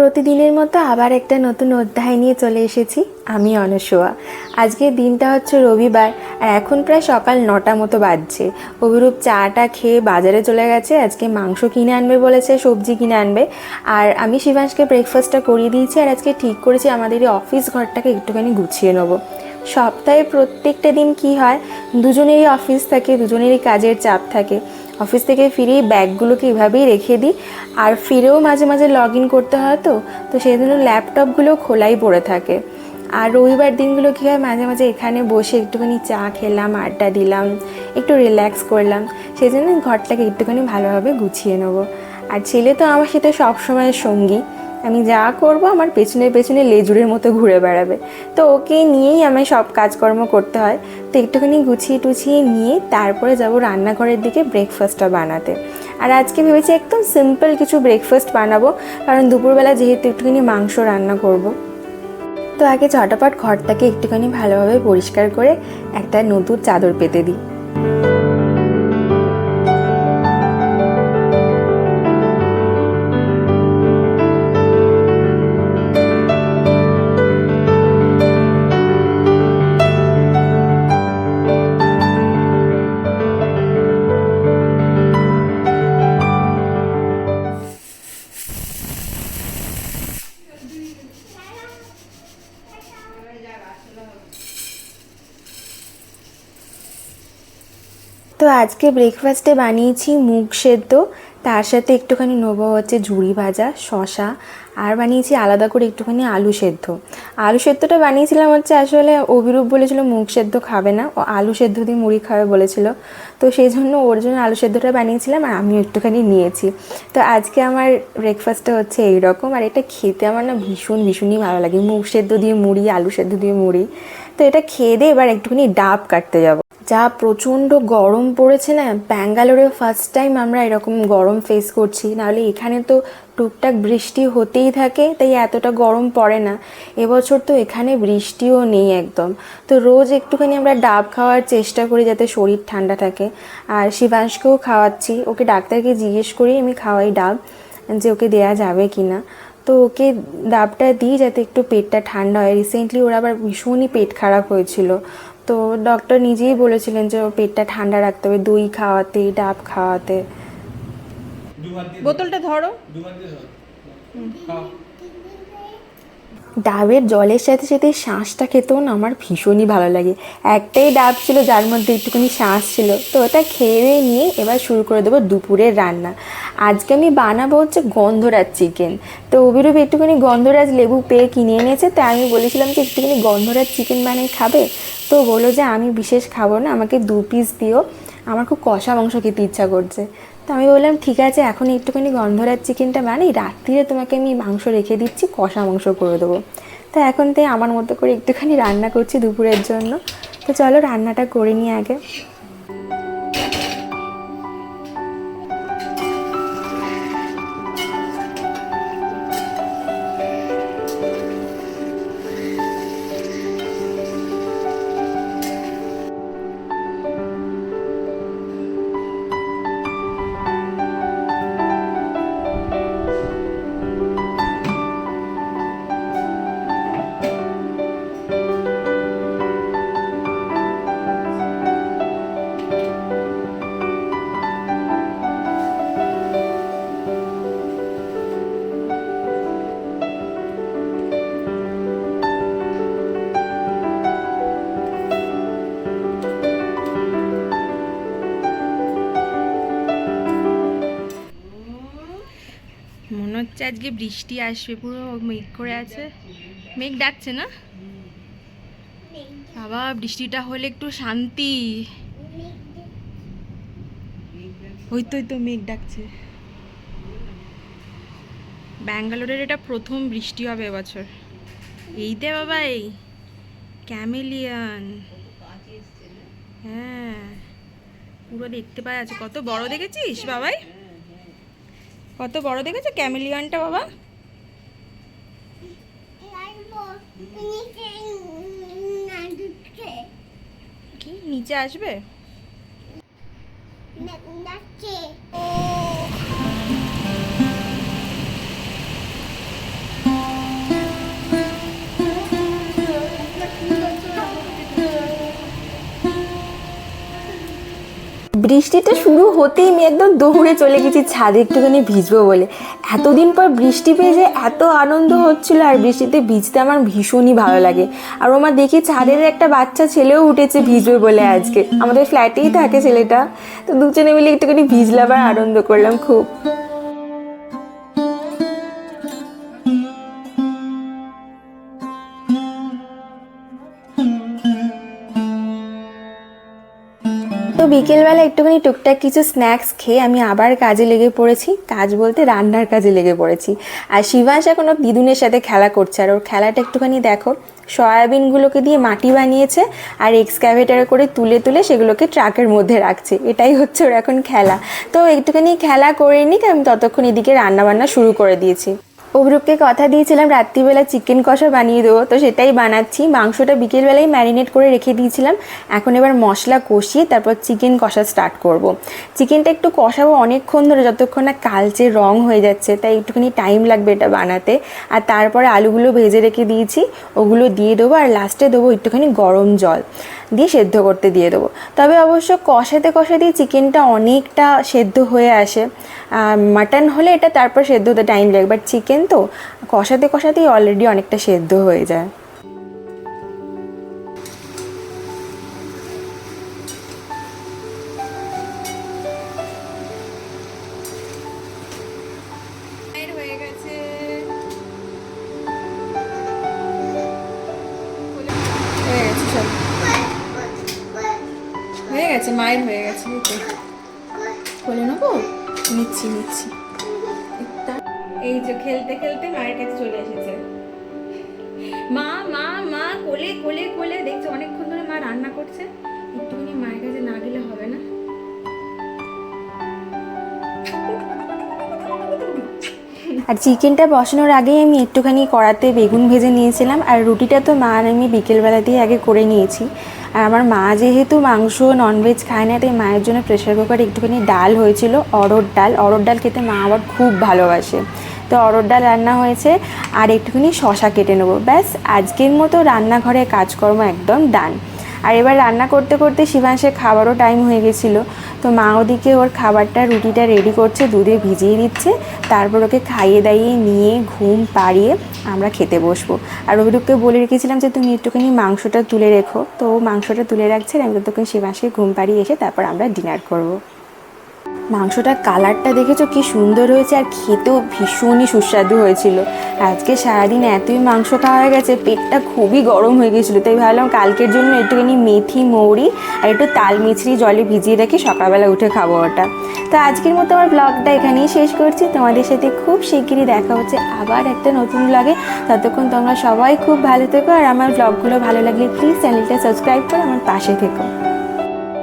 প্রতিদিনের মতো আবার একটা নতুন অধ্যায় নিয়ে চলে এসেছি, আমি অনসোয়া আজকে দিনটা হচ্ছে রবিবার, আর এখন প্রায় সকাল নটা মতো বাজছে। অভিরূপ চাটা খেয়ে বাজারে চলে গেছে, আজকে মাংস কিনে আনবে বলেছে, সবজি কিনে আনবে। আর আমি শিবাংশকে ব্রেকফাস্টটা করিয়ে দিয়েছি, আর আজকে ঠিক করেছি, আমাদের এই অফিস ঘরটাকে একটুখানি গুছিয়ে নেব। সপ্তাহে প্রত্যেকটা দিন কি হয়, দুজনেরই অফিস থাকে, দুজনেরই কাজের চাপ থাকে। অফিস থেকে ফিরে ব্যাগগুলোকে এভাবেই রেখে দিই। আর ফিরেও মাঝে মাঝে লগ ইন করতে হয় তো তো সেই জন্য ল্যাপটপগুলো খোলাই পড়ে থাকে। আর রবিবার দিনগুলো কী হয়, মাঝে মাঝে এখানে বসে একটুখানি চা খেলাম, আড্ডা দিলাম, একটু রিল্যাক্স করলাম। সেই জন্য ঘরটাকে একটুখানি ভালোভাবে গুছিয়ে নেব। আর ছেলে তো আমার সাথে সবসময় সঙ্গী। আমি যা করব আমার পেছনে পেছনে লেজুরের মতো ঘুরে বেড়াবে। তো ওকে নিয়েই আমায় সব কাজকর্ম করতে হয়। তো একটুখানি গুছিয়ে টুছিয়ে নিয়ে তারপরে যাব রান্নাঘরের দিকে ব্রেকফাস্টটা বানাতে। আর আজকে ভেবেছি একদম সিম্পল কিছু ব্রেকফাস্ট বানাবো, কারণ দুপুরবেলা যেহেতু একটুখানি মাংস রান্না করব। তো আগে ঝটাপট ঘরটাকে একটুখানি ভালোভাবে পরিষ্কার করে একটা নতুন চাদর পেতে দিই। আজকে ব্রেকফাস্টে বানিয়েছি মুগ সেদ্ধ, তার সাথে একটুখানি নেব হচ্ছে ঝুড়ি ভাজা শশা আর বানিয়েছি আলাদা করে একটুখানি আলু সেদ্ধ। আলু সেদ্ধটা বানিয়েছিলাম হচ্ছে আসলে অভিরূপ বলেছিল মুগ সেদ্ধ খাবে না, ও আলু সেদ্ধ দিয়ে মুড়ি খাবে বলেছিল। তো সেই জন্য ওর জন্য আলু সেদ্ধটা বানিয়েছিলাম আর আমিও একটুখানি নিয়েছি। তো আজকে আমার ব্রেকফাস্টটা হচ্ছে এইরকম, আর এটা খেতে আমার না ভীষণ, ভীষণই ভালো লাগে। মুগ সেদ্ধ দিয়ে মুড়ি, আলু সেদ্ধ দিয়ে মুড়ি। তো এটা খেয়ে দিয়ে এবার একটুখানি ডাব কাটতে যাব। যা প্রচণ্ড গরম পড়েছে না, ব্যাঙ্গালোরে ফার্স্ট টাইম আমরা এরকম গরম ফেস করছি। নাহলে এখানে তো টুকটাক বৃষ্টি হতেই থাকে, তাই এতটা গরম পড়ে না। এবছর তো এখানে বৃষ্টিও নেই একদম। তো রোজ একটুখানি আমরা ডাব খাওয়ার চেষ্টা করি যাতে শরীর ঠান্ডা থাকে। আর শিবাংশকেও খাওয়াচ্ছি, ওকে ডাক্তারকে জিজ্ঞেস করি, আমি খাওয়াই ডাব, যে ওকে দেয়া যাবে কি না তো ওকে ডাবটা দিই যাতে একটু পেটটা ঠান্ডা হয়। রিসেন্টলি ওর আবার ভীষণই পেট খারাপ হয়েছিল। তো ডক্টর নিজেই বলেছিলেন যে ওর পেটটা ঠান্ডা রাখতে হবে দই খাওয়াতে ডাব খাওয়াতে। বোতলটা ধরো। ডাবের জলের সাথে সাথে শাঁসটা খেতেও না আমার ভীষণই ভালো লাগে। একটাই ডাব ছিল, যার মধ্যে একটুখানি শাঁস ছিল। তো ওটা খেয়ে নিয়ে এবার শুরু করে দেবো দুপুরের রান্না। আজকে আমি বানাবো হচ্ছে গন্ধরাজ চিকেন। তো অভিরূপ একটুখানি গন্ধরাজ লেবু পেয়ে কিনে এনেছে, তাই আমি বলেছিলাম যে একটুখানি গন্ধরাজ চিকেন বানিয়ে খাবে। তো বলল যে আমি বিশেষ খাব না, আমাকে দু পিস দিও। আমার খুব কষা মাংস খেতে ইচ্ছা করছে। তো আমি বললাম, ঠিক আছে এখন একটুখানি গন্ধরাজ চিকেনটা বানাই রাত্রিরে তোমাকে আমি মাংস রেখে দিচ্ছি, কষা মাংস করে দেবো। তো এখন তাই আমার মতো করে একটুখানি রান্না করছি দুপুরের জন্য। তো চলো রান্নাটা করে নিই আগে। আজকে বৃষ্টি আসবে, পুরো মেঘ করে আছে। মেঘ ডাকছে না? বাবা, বৃষ্টিটা হলে একটু শান্তি। ওই তো ওই তো মেঘ ডাকছে। ব্যাঙ্গালোরের এটা প্রথম বৃষ্টি হবে এবছর। এই দে বাবা, এই ক্যামেলিয়ান। হ্যাঁ পুরো দেখতে পাওয়া যাচ্ছে। কত বড় দেখেছিস, বাবাই? কত বড় দেখেছ ক্যামেলিয়ানটা বাবা কি নিচে আসবে বৃষ্টিটা শুরু হতেই আমি একদম দৌড়ে চলে গেছি, ছাদে একটুখানি ভিজবো বলে। এতদিন পর বৃষ্টি পেয়ে যে এত আনন্দ হচ্ছিল, আর বৃষ্টিতে ভিজতে আমার ভীষণই ভালো লাগে। আর ওমা দেখি ছাদের একটা বাচ্চা ছেলেও উঠেছে ভিজবে বলে আজকে। আমাদের ফ্ল্যাটেই থাকে ছেলেটা। তো দুজনে মিলে একটুখানি ভিজলাম আর আনন্দ করলাম খুব। বিকেলবেলা একটুখানি টুকটাক কিছু স্ন্যাক্স খেয়ে আমি আবার কাজে লেগে পড়েছি। কাজ বলতে রান্নার কাজে লেগে পড়েছি। আর শিবাংশ এখন ওর দিদুনের সাথে খেলা করছে আর ওর খেলাটা একটুখানি দেখো, সয়াবিনগুলোকে দিয়ে মাটি বানিয়েছে আর এক্সক্যাভেটারে করে তুলে তুলে সেগুলোকে ট্রাকের মধ্যে রাখছে। এটাই হচ্ছে ওর এখন খেলা। তো একটুখানি খেলা করে নিক, আমি ততক্ষণ এদিকে রান্নাবান্না শুরু করে দিয়েছি। অভিরূপকে কথা দিয়েছিলাম, রাত্রিবেলা চিকেন কষা বানিয়ে দেবো। তো সেটাই বানাচ্ছি। মাংসটা বিকেলবেলায় ম্যারিনেট করে রেখে দিয়েছিলাম। এখন এবার মশলা কষিয়ে তারপর চিকেন কষা স্টার্ট করব। চিকেনটা একটু কষাবো অনেকক্ষণ ধরে, যতক্ষণ না কালচে রং হয়ে যাচ্ছে, তাই একটুখানি টাইম লাগবে এটা বানাতে। আর তারপরে আলুগুলো ভেজে রেখে দিয়েছি, ওগুলো দিয়ে দেবো, আর লাস্টে দেবো একটুখানি গরম জল। দিয়ে সেদ্ধ করতে দিয়ে দেবো। তবে অবশ্য কষাতে কষাতেই চিকেনটা অনেকটা সেদ্ধ হয়ে আসে। মাটন হলে এটা তারপর সেদ্ধ হতে টাইম লাগে বাট চিকেন তো? কষাতে কষাতেই অলরেডি অনেকটা সেদ্ধ হয়ে যায়। হয়ে গেছে। মায়ের হয়ে গেছে তো। নেব নিচ্ছি নিচ্ছি। এই যে খেলতে খেলতে মায়ের কাছে চলে এসেছে। মা মা মা, কোলে কোলে কোলে। দেখছ, অনেকক্ষণ ধরে মা রান্না করছে। একটুখানি মায়ের কাছে না গেলে হবে না। আর চিকেনটা বসানোর আগেই আমি একটুখানি কড়াতে বেগুন ভেজে নিয়েছিলাম, আর রুটিটা তো মা আর আমি বিকেলবেলাতেই আগে করে নিয়েছি। আর আমার মা যেহেতু মাংস ননভেজ খায় না, তাই মায়ের জন্য প্রেশার কুকারে একটুখানি ডাল হয়েছিল অরড় ডাল। অরড় ডাল খেতে মা আবার খুব ভালোবাসে। তো অরড় ডাল রান্না হয়েছে, আর একটুখানি শশা কেটে নেব। ব্যাস, আজকের মতো রান্নাঘরে কাজকর্ম একদম ডান। আর এবার রান্না করতে করতে শিবাংশের খাবারও টাইম হয়ে গেছিল। তো মা ওদিকে ওর খাবারটা, রুটিটা রেডি করছে, দুধে ভিজিয়ে দিচ্ছে। তারপর ওকে খাইয়ে দাইয়ে নিয়ে ঘুম পাড়িয়ে আমরা খেতে বসবো। আর অভিরূপকে বলে রেখেছিলাম যে, তুমি একটুখানি মাংসটা তুলে রেখো। তো মাংসটা তুলে রাখছে, আমি ততক্ষণ শিবাংশকে ঘুম পাড়িয়ে এসে তারপর আমরা ডিনার করব। মাংসটার কালারটা দেখেছ? কি সুন্দর হয়েছে আর খেতেও ভীষণই সুস্বাদু হয়েছিল। আজকে সারাদিন এতই মাংস খাওয়া হয়ে গেছে, পেটটা খুবই গরম হয়ে গেছিল। তাই ভাবলাম কালকের জন্য একটুখানি মেথি, মৌরি আর একটু তাল মিছরি জলে ভিজিয়ে রেখে সকালবেলা উঠে খাব ওটা। তো আজকের মতো আমার ব্লগটা এখানেই শেষ করছি। তোমাদের সাথে খুব শিগগিরই দেখা হচ্ছে আবার একটা নতুন ব্লগে ততক্ষণ তোমরা সবাই খুব ভালো থেকো আর আমার ব্লগগুলো ভালো লাগলে প্লিজ চ্যানেলটা সাবস্ক্রাইব করে আমার পাশে থেকো।